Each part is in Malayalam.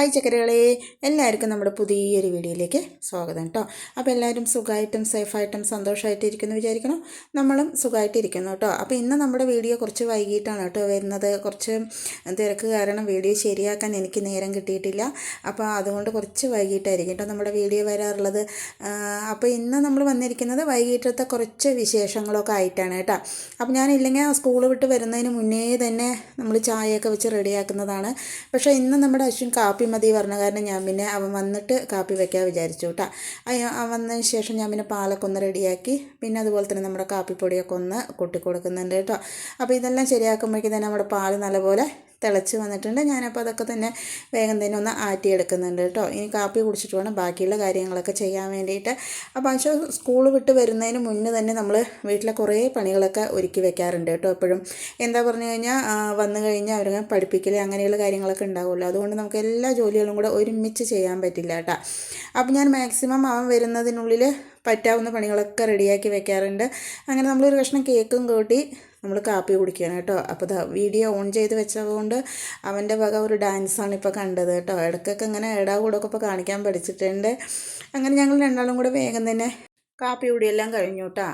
ഹായ് ചക്കരകളെ എല്ലാവർക്കും നമ്മുടെ പുതിയൊരു വീഡിയോയിലേക്ക് സ്വാഗതം കേട്ടോ. അപ്പോൾ എല്ലാവരും സുഖമായിട്ടും സേഫായിട്ടും സന്തോഷമായിട്ടിരിക്കുന്നു വിചാരിക്കണം നമ്മളും സുഖമായിട്ടിരിക്കുന്നു കേട്ടോ. അപ്പോൾ ഇന്ന് നമ്മുടെ വീഡിയോ കുറച്ച് വൈകിട്ടാണ് കേട്ടോ വരുന്നത്. കുറച്ച് തിരക്ക് കാരണം വീഡിയോ ശരിയാക്കാൻ എനിക്ക് നേരം കിട്ടിയിട്ടില്ല. അപ്പോൾ അതുകൊണ്ട് കുറച്ച് വൈകിട്ടായിരിക്കും കേട്ടോ നമ്മുടെ വീഡിയോ വരാറുള്ളത്. അപ്പോൾ ഇന്ന് നമ്മൾ വന്നിരിക്കുന്നത് വൈകിട്ടത്തെ കുറച്ച് വിശേഷങ്ങളൊക്കെ ആയിട്ടാണ് കേട്ടോ. അപ്പോൾ ഞാനില്ലെങ്കിൽ സ്കൂൾ വിട്ട് വരുന്നതിന് മുന്നേ തന്നെ നമ്മൾ ചായയൊക്കെ വെച്ച് റെഡിയാക്കുന്നതാണ്. പക്ഷേ ഇന്ന് നമ്മുടെ അശ്വിൻ കാപ്പി മതി പറഞ്ഞ കാരണം ഞാൻ പിന്നെ അവൻ വന്നിട്ട് കാപ്പി വെക്കാൻ വിചാരിച്ചു കേട്ടോ അവൻ വന്നതിന് ശേഷം ഞാൻ പിന്നെ പാലൊക്കെ ഒന്ന് റെഡിയാക്കി. പിന്നെ അതുപോലെ തന്നെ നമ്മുടെ കാപ്പിപ്പൊടിയൊക്കെ ഒന്ന് കൊട്ടി കൊടുക്കുന്നുണ്ട് കേട്ടോ അപ്പോൾ ഇതെല്ലാം ശരിയാക്കുമ്പോഴേക്കും തന്നെ നമ്മുടെ പാൽ നല്ലപോലെ തിളച്ച് വന്നിട്ടുണ്ട്. ഞാനപ്പോൾ അതൊക്കെ തന്നെ വേഗം തന്നെ ഒന്ന് ആറ്റിയെടുക്കുന്നുണ്ട് കേട്ടോ. ഇനി കാപ്പി കുടിച്ചിട്ട് വേണം ബാക്കിയുള്ള കാര്യങ്ങളൊക്കെ ചെയ്യാൻ വേണ്ടിയിട്ട്. അപ്പോൾ പക്ഷേ സ്കൂൾ വിട്ട് വരുന്നതിന് മുന്നേ തന്നെ നമ്മൾ വീട്ടിലെ കുറേ പണികളൊക്കെ ഒരുക്കി വെക്കാറുണ്ട് കേട്ടോ എപ്പോഴും. എന്താ പറഞ്ഞു കഴിഞ്ഞാൽ വന്നു കഴിഞ്ഞാൽ അവരെ പഠിപ്പിക്കൽ അങ്ങനെയുള്ള കാര്യങ്ങളൊക്കെ ഉണ്ടാവുമല്ലോ. അതുകൊണ്ട് നമുക്ക് എല്ലാ ജോലികളും കൂടെ ഒരുമിച്ച് ചെയ്യാൻ പറ്റില്ല കേട്ടോ. അപ്പോൾ ഞാൻ മാക്സിമം അവൻ വരുന്നതിനുള്ളിൽ പറ്റാവുന്ന പണികളൊക്കെ റെഡിയാക്കി വെക്കാറുണ്ട്. അങ്ങനെ നമ്മളൊരു കഷ്ണം കേക്കും കൂട്ടി നമ്മൾ കാപ്പി കുടിക്കുകയാണ് കേട്ടോ. അപ്പോൾ ദാ വീഡിയോ ഓൺ ചെയ്ത് വെച്ചതുകൊണ്ട് അവന്റെ വക ഒരു ഡാൻസാണ് ഇപ്പോൾ കണ്ടത് കേട്ടോ. ഇടയ്ക്കൊക്കെ ഇങ്ങനെ ഇടാ കൂടൊക്കെ ഇപ്പോൾ കാണിക്കാൻ പഠിച്ചിട്ടുണ്ട്. അങ്ങനെ ഞങ്ങൾ രണ്ടാളും കൂടെ വേഗം തന്നെ കാപ്പി കുടിയെല്ലാം കഴിഞ്ഞു കേട്ടോ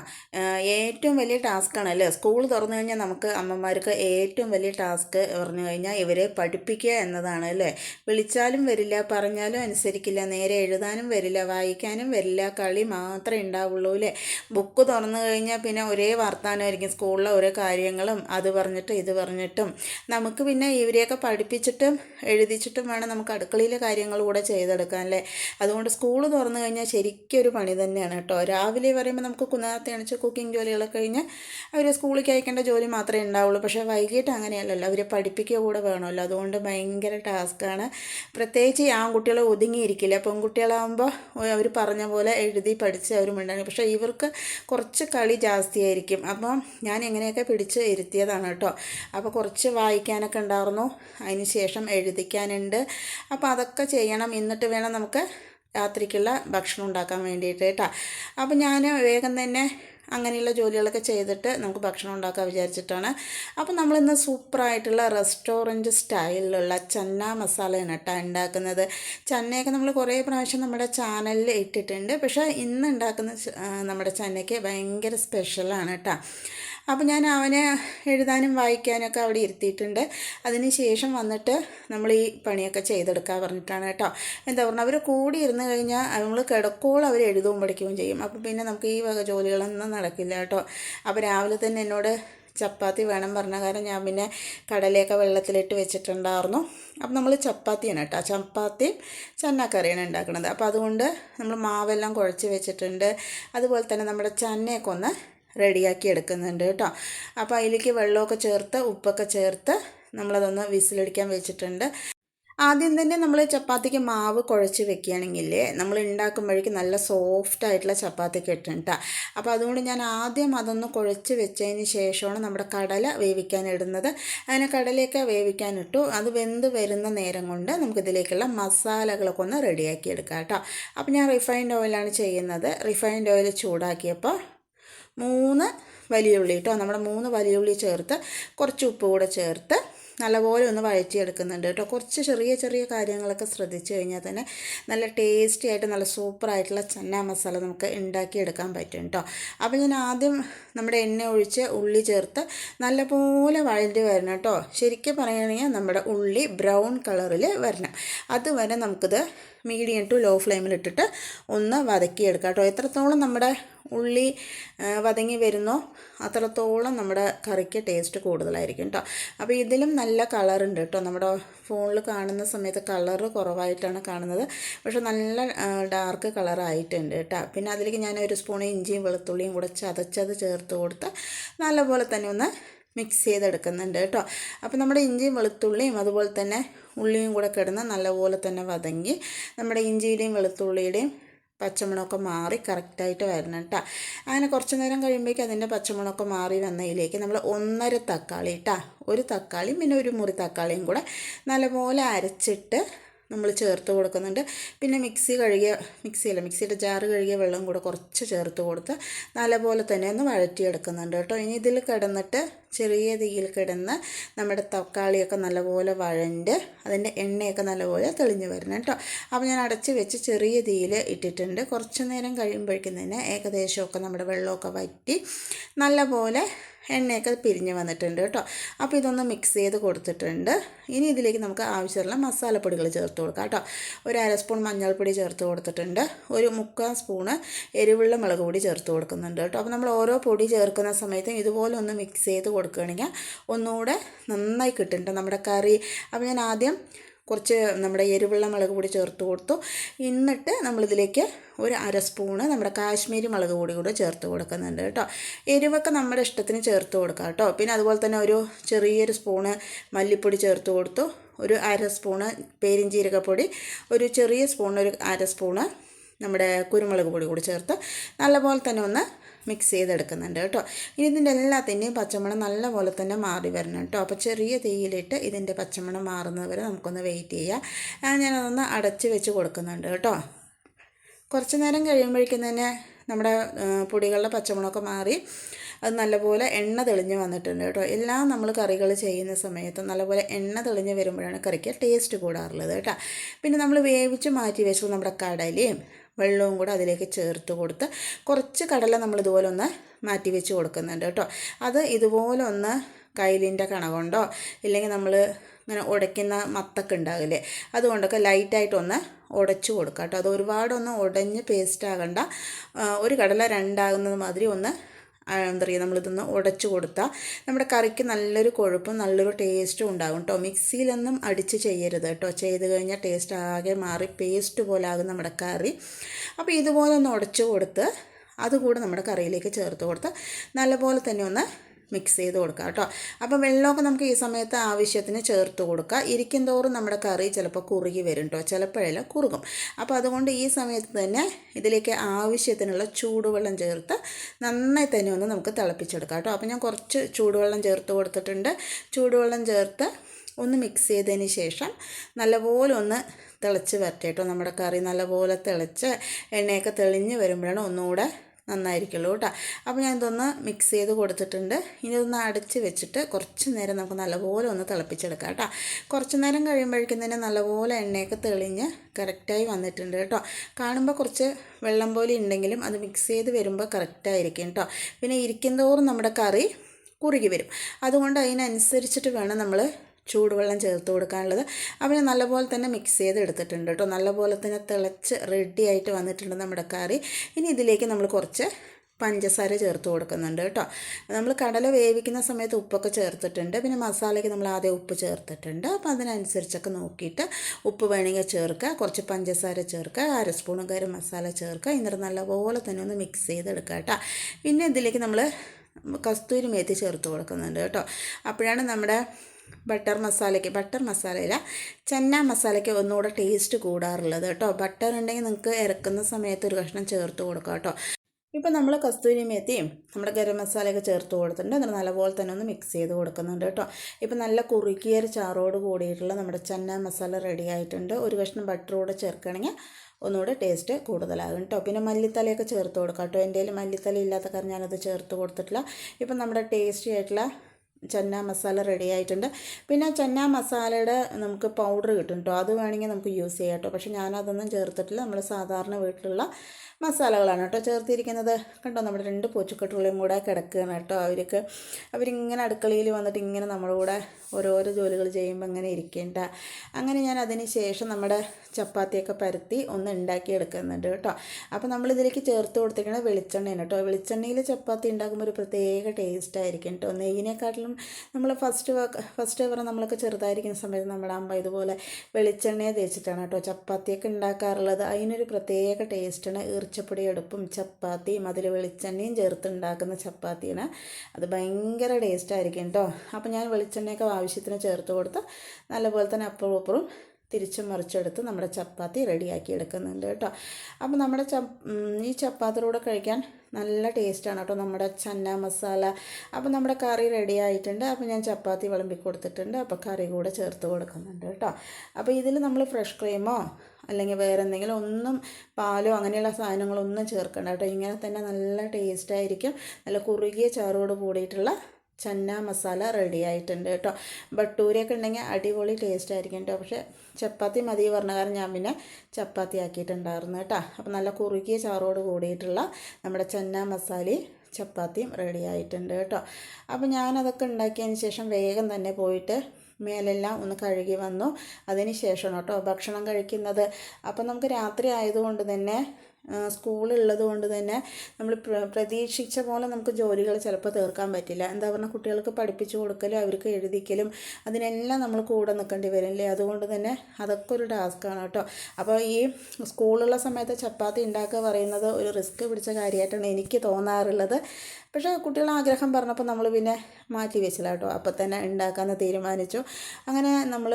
ഏറ്റവും വലിയ ടാസ്ക്കാണ് അല്ലേ സ്കൂൾ തുറന്നു കഴിഞ്ഞാൽ നമുക്ക് അമ്മമാർക്ക് ഏറ്റവും വലിയ ടാസ്ക് പറഞ്ഞു കഴിഞ്ഞാൽ ഇവരെ പഠിപ്പിക്കുക എന്നതാണ് അല്ലേ വിളിച്ചാലും വരില്ല പറഞ്ഞാലും അനുസരിക്കില്ല നേരെ എഴുതാനും വരില്ല വായിക്കാനും വരില്ല കളി മാത്രമേ ഉണ്ടാവുള്ളൂ അല്ലേ? ബുക്ക് തുറന്നു കഴിഞ്ഞാൽ പിന്നെ ഒരേ വർത്തമാനമായിരിക്കും സ്കൂളിലെ ഓരോ കാര്യങ്ങളും അത് പറഞ്ഞിട്ടും ഇത് പറഞ്ഞിട്ടും. നമുക്ക് പിന്നെ ഇവരെയൊക്കെ പഠിപ്പിച്ചിട്ടും എഴുതിച്ചിട്ടും വേണം നമുക്ക് അടുക്കളയിലെ കാര്യങ്ങൾ കൂടെ ചെയ്തെടുക്കാൻ അല്ലേ? അതുകൊണ്ട് സ്കൂൾ തുറന്നു കഴിഞ്ഞാൽ ശരിക്കും ഒരു പണി തന്നെയാണ് കേട്ടോ. രാവിലെ പറയുമ്പോൾ നമുക്ക് കുന്നകത്ത് അണിച്ച് കുക്കിംഗ് ജോലികളൊക്കെ കഴിഞ്ഞ് അവർ സ്കൂളിലേക്ക് അയക്കേണ്ട ജോലി മാത്രമേ ഉണ്ടാവുള്ളൂ. പക്ഷേ വൈകിട്ട് അങ്ങനെയല്ലല്ലോ. അവരെ പഠിപ്പിക്കുക കൂടെ വേണമല്ലോ. അതുകൊണ്ട് ഭയങ്കര ടാസ്ക്കാണ് പ്രത്യേകിച്ച് ഈ ആൺകുട്ടികൾ ഒതുങ്ങിയിരിക്കില്ല. പെൺകുട്ടികളാകുമ്പോൾ അവർ പറഞ്ഞ പോലെ എഴുതി പഠിച്ച് അവർ മിണ്ടാണ് പക്ഷേ ഇവർക്ക് കുറച്ച് കളി ജാസ്തിയായിരിക്കും. അപ്പം ഞാൻ എങ്ങനെയൊക്കെ പിടിച്ച് ഇരുത്തിയതാണ് കേട്ടോ. അപ്പോൾ കുറച്ച് വായിക്കാനൊക്കെ ഉണ്ടായിരുന്നു. അതിന് ശേഷം എഴുതിക്കാനുണ്ട്. അപ്പോൾ അതൊക്കെ ചെയ്യണം. എന്നിട്ട് വേണം നമുക്ക് രാത്രിക്കുള്ള ഭക്ഷണം ഉണ്ടാക്കാൻ വേണ്ടിയിട്ട് കേട്ടോ അപ്പോൾ ഞാൻ വേഗം തന്നെ അങ്ങനെയുള്ള ജോലികളൊക്കെ ചെയ്തിട്ട് നമുക്ക് ഭക്ഷണം ഉണ്ടാക്കാൻ വിചാരിച്ചിട്ടാണ്. അപ്പോൾ നമ്മളിന്ന് സൂപ്പറായിട്ടുള്ള റെസ്റ്റോറന്റ് സ്റ്റൈലിലുള്ള ചന്ന മസാലയാണ് കേട്ടോ ഉണ്ടാക്കുന്നത്. ചന്നയൊക്കെ നമ്മൾ കുറേ പ്രാവശ്യം നമ്മുടെ ചാനലിൽ ഇട്ടിട്ടുണ്ട്. പക്ഷേ ഇന്ന് ഉണ്ടാക്കുന്ന നമ്മുടെ ചന്നയ്ക്ക് ഭയങ്കര സ്പെഷ്യലാണ് കേട്ടോ. അപ്പോൾ ഞാൻ അവനെ എഴുതാനും വായിക്കാനൊക്കെ അവിടെ ഇരുത്തിയിട്ടുണ്ട്. അതിന് ശേഷം വന്നിട്ട് നമ്മൾ ഈ പണിയൊക്കെ ചെയ്തെടുക്കാൻ പറഞ്ഞിട്ടാണ് കേട്ടോ. എന്താ പറഞ്ഞാൽ അവർ കൂടി ഇരുന്ന് കഴിഞ്ഞാൽ നമ്മൾ കിടക്കോളം അവർ എഴുതുകയും പഠിക്കുകയും ചെയ്യും. അപ്പോൾ പിന്നെ നമുക്ക് ഈ വക ജോലികളൊന്നും നടക്കില്ല കേട്ടോ. അപ്പോൾ രാവിലെ തന്നെ എന്നോട് ചപ്പാത്തി വേണം പറഞ്ഞ കാരണം ഞാൻ പിന്നെ കടലയൊക്കെ വെള്ളത്തിലിട്ട് വെച്ചിട്ടുണ്ടായിരുന്നു. അപ്പം നമ്മൾ ചപ്പാത്തിയാണ് കേട്ടോ ചപ്പാത്തിയും ചന്നക്കറിയാണ് ഉണ്ടാക്കുന്നത്. അപ്പോൾ അതുകൊണ്ട് നമ്മൾ മാവെല്ലാം കുഴച്ച് വെച്ചിട്ടുണ്ട്. അതുപോലെ തന്നെ നമ്മുടെ ചന്നയൊക്കെ ഒന്ന് റെഡിയാക്കി എടുക്കുന്നുണ്ട് കേട്ടോ. അപ്പോൾ അതിലേക്ക് വെള്ളമൊക്കെ ചേർത്ത് ഉപ്പൊക്കെ ചേർത്ത് നമ്മളതൊന്ന് വിസിലടിക്കാൻ വെച്ചിട്ടുണ്ട്. ആദ്യം തന്നെ നമ്മൾ ചപ്പാത്തിക്ക് മാവ് കുഴച്ച് വെക്കുകയാണെങ്കിൽ നമ്മൾ ഉണ്ടാക്കുമ്പോഴേക്കും നല്ല സോഫ്റ്റ് ആയിട്ടുള്ള ചപ്പാത്തി കിട്ടും കേട്ടോ. അപ്പോൾ അതുകൊണ്ട് ഞാൻ ആദ്യം അതൊന്ന് കുഴച്ച് വെച്ചതിന് ശേഷമാണ് നമ്മുടെ കടല വേവിക്കാൻ ഇടുന്നത്. കടലയൊക്കെ വേവിക്കാൻ ഇട്ടു. അത് വെന്ത് വരുന്ന നേരം കൊണ്ട് നമുക്കിതിലേക്കുള്ള മസാലകളൊക്കെ ഒന്ന് റെഡിയാക്കി എടുക്കാം കേട്ടോ. അപ്പോൾ ഞാൻ റിഫൈൻഡ് ഓയിലാണ് ചെയ്യുന്നത്. റിഫൈൻഡ് ഓയിൽ ചൂടാക്കിയപ്പോൾ മൂന്ന് വലിയ ഉള്ളി കേട്ടോ നമ്മുടെ മൂന്ന് വലിയ ഉള്ളി ചേർത്ത് കുറച്ച് ഉപ്പ് കൂടെ ചേർത്ത് നല്ലപോലെ ഒന്ന് വഴറ്റിയെടുക്കുന്നുണ്ട് കേട്ടോ കുറച്ച് ചെറിയ ചെറിയ കാര്യങ്ങളൊക്കെ ശ്രദ്ധിച്ചു കഴിഞ്ഞാൽ തന്നെ നല്ല ടേസ്റ്റി ആയിട്ട് നല്ല സൂപ്പറായിട്ടുള്ള ചന്ന മസാല നമുക്ക് ഉണ്ടാക്കിയെടുക്കാൻ പറ്റും കേട്ടോ അപ്പോൾ ഞാൻ ആദ്യം നമ്മുടെ എണ്ണ ഒഴിച്ച് ഉള്ളി ചേർത്ത് നല്ലപോലെ വഴറ്റി വരണം കേട്ടോ ശരിക്കും പറയുകയാണെങ്കിൽ നമ്മുടെ ഉള്ളി ബ്രൗൺ കളറിൽ വരണം. അതുവരെ നമുക്കിത് മീഡിയം ടു ലോ ഫ്ലെയിമിലിട്ടിട്ട് ഒന്ന് വതക്കിയെടുക്കാം കേട്ടോ. എത്രത്തോളം നമ്മുടെ ഉള്ളി വതങ്ങി വരുന്നോ അത്രത്തോളം നമ്മുടെ കറിക്ക് ടേസ്റ്റ് കൂടുതലായിരിക്കും കേട്ടോ. അപ്പോൾ ഇതിലും നല്ല കളറുണ്ട് കേട്ടോ. നമ്മുടെ ഫോണിൽ കാണുന്ന സമയത്ത് കളറ് കുറവായിട്ടാണ് കാണുന്നത്. പക്ഷെ നല്ല ഡാർക്ക് കളറായിട്ടുണ്ട് കേട്ടോ. പിന്നെ അതിലേക്ക് ഞാൻ ഒരു സ്പൂൺ ഇഞ്ചിയും വെളുത്തുള്ളിയും കൂടെ ചതച്ചത് ചേർത്ത് കൊടുത്ത് നല്ലപോലെ തന്നെ ഒന്ന് മിക്സ് ചെയ്തെടുക്കുന്നുണ്ട് കേട്ടോ. അപ്പോൾ നമ്മുടെ ഇഞ്ചിയും വെളുത്തുള്ളിയും അതുപോലെ തന്നെ ഉള്ളിയും കൂടെ കിടന്ന് നല്ലപോലെ തന്നെ വതങ്ങി നമ്മുടെ ഇഞ്ചിയുടെയും വെളുത്തുള്ളിയുടെയും പച്ചമുളകൊക്കെ മാറി കറക്റ്റായിട്ട് വരണം കേട്ടോ അങ്ങനെ കുറച്ച് നേരം കഴിയുമ്പോഴേക്കും അതിന്റെ പച്ചമുളകൊക്കെ മാറി വന്നതിലേക്ക് നമ്മൾ ഒന്നര തക്കാളി കേട്ടോ ഒരു തക്കാളിയും പിന്നെ ഒരു മുറി തക്കാളിയും കൂടെ നല്ലപോലെ അരച്ചിട്ട് നമ്മൾ ചേർത്ത് കൊടുക്കുന്നുണ്ട്. പിന്നെ മിക്സി കഴുകിയ മിക്സിയല്ല മിക്സിയുടെ ജാറ് കഴുകിയ വെള്ളം കൂടെ കുറച്ച് ചേർത്ത് കൊടുത്ത് നല്ലപോലെ തന്നെ ഒന്ന് വഴറ്റിയെടുക്കുന്നുണ്ട് കേട്ടോ. ഇനി ഇതിൽ കിടന്നിട്ട് ചെറിയ തീയിൽ കിടന്ന് നമ്മുടെ തക്കാളിയൊക്കെ നല്ലപോലെ വഴണ്ട് അതിന്റെ എണ്ണയൊക്കെ നല്ലപോലെ തെളിഞ്ഞു വരണം കേട്ടോ. അപ്പോൾ ഞാൻ അടച്ച് വെച്ച് ചെറിയ തീയിൽ ഇട്ടിട്ടുണ്ട്. കുറച്ച് നേരം കഴിയുമ്പോഴേക്കും തന്നെ ഏകദേശമൊക്കെ നമ്മുടെ വെള്ളമൊക്കെ വറ്റി നല്ലപോലെ എണ്ണയൊക്കെ പിരിഞ്ഞ് വന്നിട്ടുണ്ട് കേട്ടോ. അപ്പോൾ ഇതൊന്ന് മിക്സ് ചെയ്ത് കൊടുത്തിട്ടുണ്ട്. ഇനി ഇതിലേക്ക് നമുക്ക് ആവശ്യമുള്ള മസാലപ്പൊടികൾ ചേർത്ത് കൊടുക്കാം കേട്ടോ. ഒരു അര സ്പൂൺ മഞ്ഞൾപ്പൊടി ചേർത്ത് കൊടുത്തിട്ടുണ്ട്. ഒരു മുക്കാൽ സ്പൂണ് എരിവുള്ള മുളക് പൊടി ചേർത്ത് കൊടുക്കുന്നുണ്ട് കേട്ടോ. അപ്പോൾ നമ്മൾ ഓരോ പൊടി ചേർക്കുന്ന സമയത്തും ഇതുപോലെ ഒന്ന് മിക്സ് ചെയ്ത് കൊടുക്കുകയാണെങ്കിൽ ഒന്നുകൂടെ നന്നായി കിട്ടുന്നുണ്ട് നമ്മുടെ കറി. അപ്പോൾ ഞാൻ ആദ്യം കുറച്ച് നമ്മുടെ എരിവുള്ള മുളക് പൊടി ചേർത്ത് കൊടുത്തു. എന്നിട്ട് നമ്മളിതിലേക്ക് ഒരു അര സ്പൂണ് നമ്മുടെ കാശ്മീരി മുളക് പൊടി കൂടെ ചേർത്ത് കൊടുക്കുന്നുണ്ട് കേട്ടോ. എരിവൊക്കെ നമ്മുടെ ഇഷ്ടത്തിന് ചേർത്ത് കൊടുക്കാം കേട്ടോ. പിന്നെ അതുപോലെ തന്നെ ഒരു ചെറിയൊരു സ്പൂണ് മല്ലിപ്പൊടി ചേർത്ത് കൊടുത്തു. ഒരു അര സ്പൂണ് പേരിഞ്ചീരകപ്പൊടി ഒരു ചെറിയ സ്പൂൺ ഒരു അര സ്പൂണ് നമ്മുടെ കുരുമുളക് പൊടി കൂടി ചേർത്ത്. നല്ലപോലെ തന്നെ ഒന്ന് മിക്സ് ചെയ്തെടുക്കുന്നുണ്ട് കേട്ടോ. ഇനി ഇതിന്റെ എല്ലാത്തിന്റെയും പച്ചമണം നല്ലപോലെ തന്നെ മാറി വരണം കേട്ടോ. അപ്പോൾ ചെറിയ തീയിലിട്ട് ഇതിന്റെ പച്ചമണം മാറുന്നത് വരെ നമുക്കൊന്ന് വെയിറ്റ് ചെയ്യാം. ഞാനതൊന്ന് അടച്ച് വെച്ച് കൊടുക്കുന്നുണ്ട് കേട്ടോ. കുറച്ച് നേരം കഴിയുമ്പോഴേക്കും തന്നെ നമ്മുടെ പൊടികളുടെ പച്ചമുളകൊക്കെ മാറി അത് നല്ലപോലെ എണ്ണ തെളിഞ്ഞ് വന്നിട്ടുണ്ട് കേട്ടോ. എല്ലാം നമ്മൾ കറികൾ ചെയ്യുന്ന സമയത്ത് നല്ലപോലെ എണ്ണ തെളിഞ്ഞ് വരുമ്പോഴാണ് കറിക്ക് ടേസ്റ്റ് കൂടാറുള്ളത് കേട്ടോ. പിന്നെ നമ്മൾ വേവിച്ച് മാറ്റി വെച്ചു നമ്മുടെ കടലയും വെള്ളവും കൂടെ അതിലേക്ക് ചേർത്ത് കൊടുത്ത് കുറച്ച് കടല നമ്മൾ ഇതുപോലെ ഒന്ന് മാറ്റി വെച്ച് കൊടുക്കുന്നുണ്ട് കേട്ടോ. അത് ഇതുപോലെ ഒന്ന് കയ്യിലിന്റെ കണ കൊണ്ടോ ഇല്ലെങ്കിൽ നമ്മൾ ഇങ്ങനെ ഉടയ്ക്കുന്ന മത്തൊക്കെ ഉണ്ടാകില്ലേ അതുകൊണ്ടൊക്കെ ലൈറ്റായിട്ടൊന്ന് ഉടച്ചു കൊടുക്കുക കേട്ടോ. അത് ഒരുപാടൊന്ന് ഉടഞ്ഞ് പേസ്റ്റ് ആകണ്ട. ഒരു കടല രണ്ടാകുന്നത് മാതിരി ഒന്ന് എന്താ പറയുക നമ്മളിതൊന്ന് ഉടച്ചു കൊടുത്താൽ നമ്മുടെ കറിക്ക് നല്ലൊരു കൊഴുപ്പും നല്ലൊരു ടേസ്റ്റും ഉണ്ടാകും കേട്ടോ മിക്സിയിലൊന്നും അടിച്ച് ചെയ്യരുത് കേട്ടോ ചെയ്ത് കഴിഞ്ഞാൽ ടേസ്റ്റ് ആകെ മാറി പേസ്റ്റ് പോലെ ആകും നമ്മുടെ കറി. അപ്പോൾ ഇതുപോലെ ഒന്ന് ഉടച്ചു കൊടുത്ത് അതുകൂടെ നമ്മുടെ കറിയിലേക്ക് ചേർത്ത് കൊടുത്ത് നല്ലപോലെ തന്നെ ഒന്ന് മിക്സ് ചെയ്ത് കൊടുക്കുക കേട്ടോ. അപ്പോൾ വെള്ളമൊക്കെ നമുക്ക് ഈ സമയത്ത് ആവശ്യത്തിന് ചേർത്ത് കൊടുക്കുക. ഇരിക്കും തോറും നമ്മുടെ കറി ചിലപ്പോൾ കുറുകി വരും കേട്ടോ. ചിലപ്പോഴല്ല കുറുകും. അപ്പോൾ അതുകൊണ്ട് ഈ സമയത്ത് തന്നെ ഇതിലേക്ക് ആവശ്യത്തിനുള്ള ചൂടുവെള്ളം ചേർത്ത് നന്നായി തന്നെ ഒന്ന് നമുക്ക് തിളപ്പിച്ചെടുക്കാം കേട്ടോ. അപ്പോൾ ഞാൻ കുറച്ച് ചൂടുവെള്ളം ചേർത്ത് കൊടുത്തിട്ടുണ്ട്. ചൂടുവെള്ളം ചേർത്ത് ഒന്ന് മിക്സ് ചെയ്തതിന് ശേഷം നല്ലപോലെ ഒന്ന് തിളച്ച് വരട്ടെ കേട്ടോ നമ്മുടെ കറി. നല്ലപോലെ തിളച്ച് എണ്ണയൊക്കെ തെളിഞ്ഞ് വരുമ്പോഴാണ് ഒന്നുകൂടെ നന്നായിരിക്കുള്ളൂ കേട്ടോ. അപ്പോൾ ഞാൻ ഇതൊന്ന് മിക്സ് ചെയ്ത് കൊടുത്തിട്ടുണ്ട്. ഇനി ഇതൊന്ന് അടച്ച് വെച്ചിട്ട് കുറച്ച് നേരം നമുക്ക് നല്ലപോലെ ഒന്ന് തിളപ്പിച്ചെടുക്കാം കേട്ടോ. കുറച്ച് നേരം കഴിയുമ്പോഴേക്കും തന്നെ നല്ലപോലെ എണ്ണയൊക്കെ തെളിഞ്ഞ് കറക്റ്റായി വന്നിട്ടുണ്ട് കേട്ടോ. കാണുമ്പോൾ കുറച്ച് വെള്ളം പോലെ ഉണ്ടെങ്കിലും അത് മിക്സ് ചെയ്ത് വരുമ്പോൾ കറക്റ്റായിരിക്കും കേട്ടോ. പിന്നെ ഇരിക്കുന്നതോറും നമ്മുടെ കറി കുറുകി വരും. അതുകൊണ്ട് അതിനനുസരിച്ചിട്ട് വേണം നമ്മൾ ചൂടുവെള്ളം ചേർത്ത് കൊടുക്കാനുള്ളത്. ഞാൻ നല്ലപോലെ തന്നെ മിക്സ് ചെയ്ത് എടുത്തിട്ടുണ്ട് കേട്ടോ. നല്ലപോലെ തന്നെ തിളച്ച് റെഡി ആയിട്ട് വന്നിട്ടുണ്ട് നമ്മുടെ കറി. ഇനി ഇതിലേക്ക് നമ്മൾ കുറച്ച് പഞ്ചസാര ചേർത്ത് കൊടുക്കുന്നുണ്ട് കേട്ടോ. നമ്മൾ കടല വേവിക്കുന്ന സമയത്ത് ഉപ്പൊക്കെ ചേർത്തിട്ടുണ്ട്. പിന്നെ മസാലയ്ക്ക് നമ്മൾ ആദ്യം ഉപ്പ് ചേർത്തിട്ടുണ്ട്. അപ്പോൾ അതിനനുസരിച്ചൊക്കെ നോക്കിയിട്ട് ഉപ്പ് വേണമെങ്കിൽ ചേർക്കുക. കുറച്ച് പഞ്ചസാര ചേർക്കുക. അര സ്പൂൺ ഗരം മസാല ചേർക്കുക. എന്നിട്ട് നല്ലപോലെ തന്നെ ഒന്ന് മിക്സ് ചെയ്തെടുക്കുക കേട്ടോ. പിന്നെ ഇതിലേക്ക് നമ്മൾ കസ്തൂരി മേത്തി ചേർത്ത് കൊടുക്കുന്നുണ്ട് കേട്ടോ. അപ്പോഴാണ് നമ്മുടെ ബട്ടർ മസാലയ്ക്ക് ബട്ടർ മസാലയില്ല ചെന്ന മസാലയ്ക്ക് ഒന്നുകൂടെ ടേസ്റ്റ് കൂടാറുള്ളത് കേട്ടോ. ബട്ടർ ഉണ്ടെങ്കിൽ നിങ്ങൾക്ക് ഇറക്കുന്ന സമയത്ത് ഒരു കഷ്ണം ചേർത്ത് കൊടുക്കാം കേട്ടോ. ഇപ്പോൾ നമ്മൾ കസ്തൂരി മേത്തിയും നമ്മുടെ ഗരം മസാലയൊക്കെ ചേർത്ത് കൊടുത്തിട്ടുണ്ട്. എന്നിട്ട് നല്ലപോലെ തന്നെ ഒന്ന് മിക്സ് ചെയ്ത് കൊടുക്കുന്നുണ്ട് കേട്ടോ. ഇപ്പോൾ നല്ല കുറുക്കിയ ചാറോട് കൂടിയിട്ടുള്ള നമ്മുടെ ചെന്ന മസാല റെഡി ആയിട്ടുണ്ട്. ഒരു കഷ്ണം ബട്ടർ കൂടെ ചേർക്കുകയാണെങ്കിൽ ഒന്നുകൂടെ ടേസ്റ്റ് കൂടുതലാകും കേട്ടോ. പിന്നെ മല്ലിത്തലയൊക്കെ ചേർത്ത് കൊടുക്കാം കേട്ടോ. എന്റെ കയ്യിൽ മല്ലിത്തല ഇല്ലാത്ത കാരണം ഞാനത് ചേർത്ത് കൊടുത്തിട്ടില്ല. ഇപ്പം നമ്മുടെ ടേസ്റ്റി ആയിട്ടുള്ള ചന്ന മസാല റെഡി ആയിട്ടുണ്ട്. പിന്നെ ചന്ന മസാലയുടെ നമുക്ക് പൗഡർ കിട്ടും കേട്ടോ അത് വേണമെങ്കിൽ നമുക്ക് യൂസ് ചെയ്യാം കേട്ടോ പക്ഷേ ഞാനതൊന്നും ചേർത്തിട്ടില്ല. നമ്മൾ സാധാരണ വീട്ടിലുള്ള മസാലകളാണ് കേട്ടോ ചേർത്തിരിക്കുന്നത്. കണ്ടോ? നമ്മുടെ രണ്ട് പൂച്ചക്കെട്ടുകളെയും കൂടെ കിടക്കുകയാണ് കേട്ടോ അവർക്ക് അവരിങ്ങനെ അടുക്കളയിൽ വന്നിട്ട് ഇങ്ങനെ നമ്മുടെ കൂടെ ഓരോരോ ജോലികൾ ചെയ്യുമ്പോൾ അങ്ങനെ ഇരിക്കേണ്ട. അങ്ങനെ ഞാൻ അതിന് ശേഷം നമ്മുടെ ചപ്പാത്തിയൊക്കെ പരത്തി ഒന്ന് ഉണ്ടാക്കി എടുക്കുന്നുണ്ട് കേട്ടോ അപ്പോൾ നമ്മളിതിലേക്ക് ചേർത്ത് കൊടുത്തിരിക്കുന്നത് വെളിച്ചെണ്ണയാണ് കേട്ടോ വെളിച്ചെണ്ണയിൽ ചപ്പാത്തി ഉണ്ടാക്കുമ്പോൾ ഒരു പ്രത്യേക ടേസ്റ്റ് ആയിരിക്കും കേട്ടോ നെയ്യിനെക്കാട്ടിലും നമ്മൾ ഫസ്റ്റ് ഫസ്റ്റ് എവർ നമ്മളൊക്കെ ചെറുതായിരിക്കുന്ന സമയത്ത് നമ്മുടെ അമ്മ ഇതുപോലെ വെളിച്ചെണ്ണയെ തേച്ചിട്ടാണ് കേട്ടോ ചപ്പാത്തിയൊക്കെ ഉണ്ടാക്കാറുള്ളത്. അതിനൊരു പ്രത്യേക ടേസ്റ്റാണ് ഈർച്ചപ്പൊടി എടുപ്പും ചപ്പാത്തിയും അതിൽ വെളിച്ചെണ്ണയും ചേർത്ത് ഉണ്ടാക്കുന്ന ചപ്പാത്തിയാണ്. അത് ഭയങ്കര ടേസ്റ്റായിരിക്കും കേട്ടോ. അപ്പോൾ ഞാൻ വെളിച്ചെണ്ണയൊക്കെ ആവശ്യത്തിന് ചേർത്ത് കൊടുത്ത് നല്ലപോലെ തന്നെ അപ്പുറം അപ്പുറം തിരിച്ച് മറിച്ചെടുത്ത് നമ്മുടെ ചപ്പാത്തി റെഡിയാക്കി എടുക്കുന്നുണ്ട് കേട്ടോ. അപ്പോൾ നമ്മുടെ ഈ ചപ്പാത്തിലൂടെ കഴിക്കാൻ നല്ല ടേസ്റ്റാണ് കേട്ടോ നമ്മുടെ ചന്ന മസാല. അപ്പോൾ നമ്മുടെ കറി റെഡി ആയിട്ടുണ്ട്. അപ്പോൾ ഞാൻ ചപ്പാത്തി വിളമ്പി കൊടുത്തിട്ടുണ്ട്. അപ്പോൾ കറി കൂടെ ചേർത്ത് കൊടുക്കുന്നുണ്ട് കേട്ടോ. അപ്പോൾ ഇതിൽ നമ്മൾ ഫ്രഷ് ക്രീമോ അല്ലെങ്കിൽ വേറെ എന്തെങ്കിലും ഒന്നും പാലോ അങ്ങനെയുള്ള സാധനങ്ങളൊന്നും ചേർക്കണ്ട കേട്ടോ. ഇങ്ങനെ തന്നെ നല്ല ടേസ്റ്റായിരിക്കും നല്ല കുറുകിയ ചാറോട് കൂടിയിട്ടുള്ള ചന്ന മസാല റെഡി ആയിട്ടുണ്ട് കേട്ടോ. ബട്ടൂരിയൊക്കെ ഉണ്ടെങ്കിൽ അടിപൊളി ടേസ്റ്റ് ആയിരിക്കും കേട്ടോ. പക്ഷേ ചപ്പാത്തി മതി പറഞ്ഞ കാരണം ഞാൻ പിന്നെ ചപ്പാത്തി ആക്കിയിട്ടുണ്ടായിരുന്നു കേട്ടോ. അപ്പോൾ നല്ല കുറുകിയ ചാറോട് കൂടിയിട്ടുള്ള നമ്മുടെ ചന്ന മസാലയും ചപ്പാത്തിയും റെഡി ആയിട്ടുണ്ട് കേട്ടോ. അപ്പോൾ ഞാനതൊക്കെ ഉണ്ടാക്കിയതിന് ശേഷം വേഗം തന്നെ പോയിട്ട് മേലെല്ലാം ഒന്ന് കഴുകി വന്നു. അതിന് ശേഷമാണ് കേട്ടോ ഭക്ഷണം കഴിക്കുന്നത്. അപ്പോൾ നമുക്ക് രാത്രി ആയതുകൊണ്ട് തന്നെ സ്കൂളുള്ളത് കൊണ്ട് തന്നെ നമ്മൾ പ്രതീക്ഷിച്ച പോലെ നമുക്ക് ജോലികൾ ചിലപ്പോൾ തീർക്കാൻ പറ്റില്ല. എന്താ പറഞ്ഞാൽ കുട്ടികൾക്ക് പഠിപ്പിച്ചു കൊടുക്കലും അവർക്ക് എഴുതിക്കലും അതിനെല്ലാം നമ്മൾ കൂടെ നിൽക്കേണ്ടി വരില്ലേ അതുകൊണ്ട് തന്നെ അതൊക്കെ ഒരു ടാസ്ക്കാണ് കേട്ടോ. അപ്പോൾ ഈ സ്കൂളുള്ള സമയത്ത് ചപ്പാത്തി ഉണ്ടാക്കുക പറയുന്നത് ഒരു റിസ്ക് പിടിച്ച കാര്യമായിട്ടാണ് എനിക്ക് തോന്നാറുള്ളത്. പക്ഷേ കുട്ടികൾ ആഗ്രഹം പറഞ്ഞപ്പോൾ നമ്മൾ പിന്നെ മാറ്റി വെച്ചില്ല കേട്ടോ. അപ്പോൾ തന്നെ ഉണ്ടാക്കാമെന്ന് തീരുമാനിച്ചു. അങ്ങനെ നമ്മൾ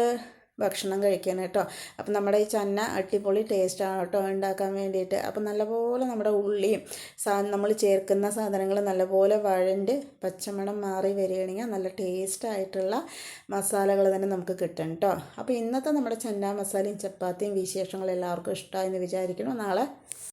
ഭക്ഷണം കഴിക്കാൻ കേട്ടോ. അപ്പം നമ്മുടെ ഈ ചന്ന അടിപൊളി ടേസ്റ്റാണ് കേട്ടോ ഉണ്ടാക്കാൻ വേണ്ടിയിട്ട്. അപ്പം നല്ലപോലെ നമ്മുടെ ഉള്ളിയും സാ നമ്മൾ ചേർക്കുന്ന സാധനങ്ങൾ നല്ലപോലെ വഴണ്ട് പച്ചമണം മാറി വരികയാണെങ്കിൽ നല്ല ടേസ്റ്റായിട്ടുള്ള മസാലകൾ തന്നെ നമുക്ക് കിട്ടും കേട്ടോ. അപ്പോൾ ഇന്നത്തെ നമ്മുടെ ചന്ന മസാലയും ചപ്പാത്തിയും വിശേഷങ്ങൾ എല്ലാവർക്കും ഇഷ്ടമായെന്ന് വിചാരിക്കണം നാളെ